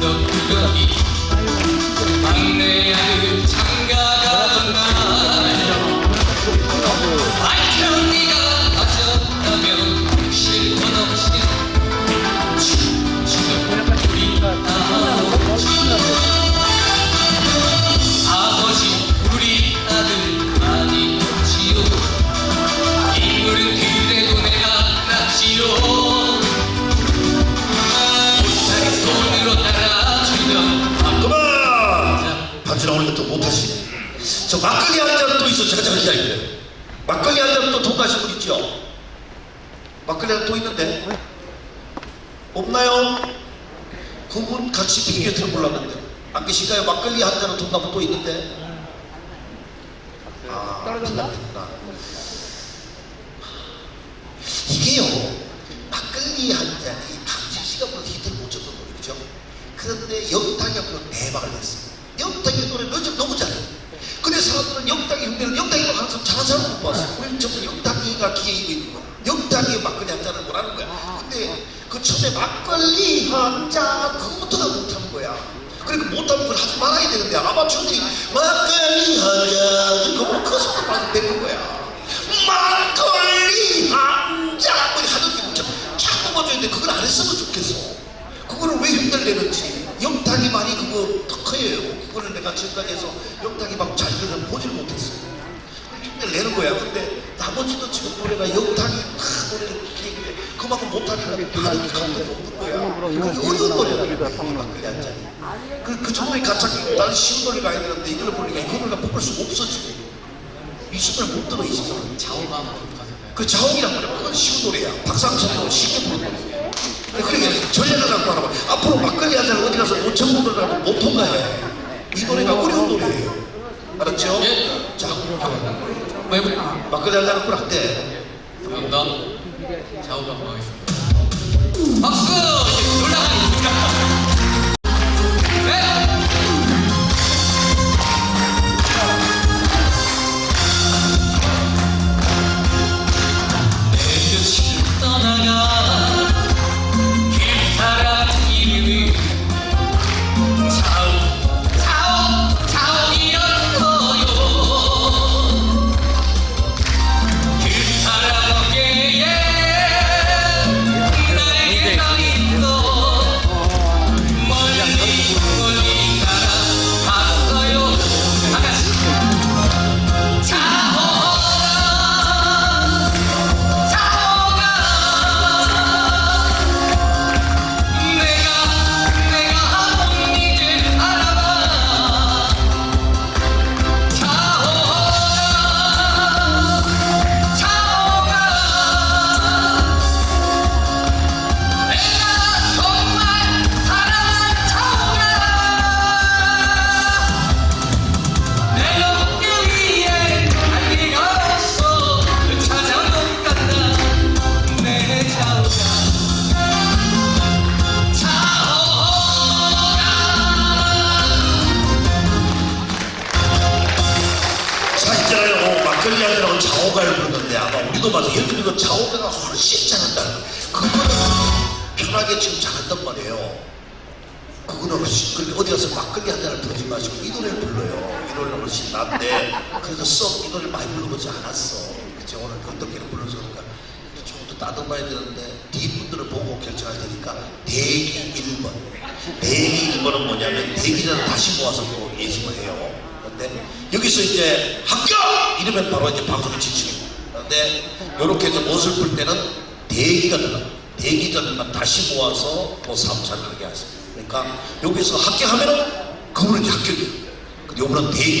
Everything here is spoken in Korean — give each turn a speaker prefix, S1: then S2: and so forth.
S1: the 나오니까 또 못하시네. 저 막걸리 한 잔 또 있어. 제가 잠깐 기다릴게요. 막걸리 한 잔 또 통과하신 분 있죠? 막걸리 한 잔 또 있는데? 없나요? 그분 같이 비교 들어보려는데. 안 계실까요? 막걸리 한 잔은 통과분 또 있는데? 아, 떨어졌나? 이게요, 막걸리 한 잔이 강진 씨가 뭐 히트를 못 쳤던 그죠? 그런데 영탁이 앞으로 대박을 냈어요. 영탁이 노래 요즘 너무 잘해. 근데 사람들은 영탁이 흉내를 영탁이가 항상 잘한 사람 못 봤어. 우리는 전부 영탁이가 기에 이고 있는 거야. 영탁이 막걸리 한 잔을 뭐라는 거야. 근데 그 처음에 막걸리 한 잔, 그거부터가 못하는 거야. 그러니까 못하면 그걸 하지 말아야 되는데 아마추어들이 막걸리 한 잔, 그거 그 속도 빠져 되는 거야. 막걸리 한 잔, 뭐 하는 게 문제. 자꾸 봐줘야 돼. 그걸 안 했으면 좋겠어. 그거를 왜 힘들내는지 영탁이 많이 그거 터커예요. 그거를 내가 지금까지 해서 영탁이 막잘 들은 보질 못했어. 힘들내는 거야. 근데 나머지도 지금 노래가 영탁이 막 노래를 기는데 그만큼 못하니까 다른 감독이 없는 거야. 그게 어려운 노래다. 막걸리 한 잔이. 그, 그 정도의 가창이 나는 쉬운 노래가 아야 되는데 이걸 보니까 이 노래가 뽑을 수가 없어 지금. 이 순간을 못 들어 이 순간.
S2: 자오가
S1: 그 자옥이란 말이야. 그건 쉬운 노래야. 박상철도 쉽게 부르는 노래. 그러니까 전략을 갖고 하라고. 앞으로 막걸리 한 잔을 어디 가서 5천 노래라고 못 통과해. 이 노래가 어려운 노래예요. 알았죠?
S2: 예.
S1: 자,
S2: 왜
S1: 막걸리 한 잔을 꿀한대.
S2: 감사합니다. 자오가 고하겠습니다. 박수!
S1: 잔하고 자오가를 부르는데 아마 우리도 봐서 예를 들면 자오가가 훨씬 잘한다. 그거는 편하게 지금 잘한단 말이에요. 그거는 훨씬 어디 가서 막걸리 한 잔을 부르지 마시고 이 노래를 불러요. 이 노래는 훨씬 나은데 그래서 썩이 노래를 많이 불러보지 않았어. 그치 오늘 어떻게 불러서 그러니까 조금 더 따져봐야 되는데 뒷분들을 보고 결정할 테니까 대기 1번 대기 1번은 뭐냐면 대기 전에 다시 모아서 또 예심을 해요. 근데 여기서 이제 합격! 이러면 바로 이제 방송이 지치고 근데 이렇게 해서 못을 풀 때는 대기가 들어 대기 전에만 다시 모아서 또 3차를 하게 하십니다. 그러니까 여기서 합격하면은 그분은 합격이에요. 근데 요번은 대기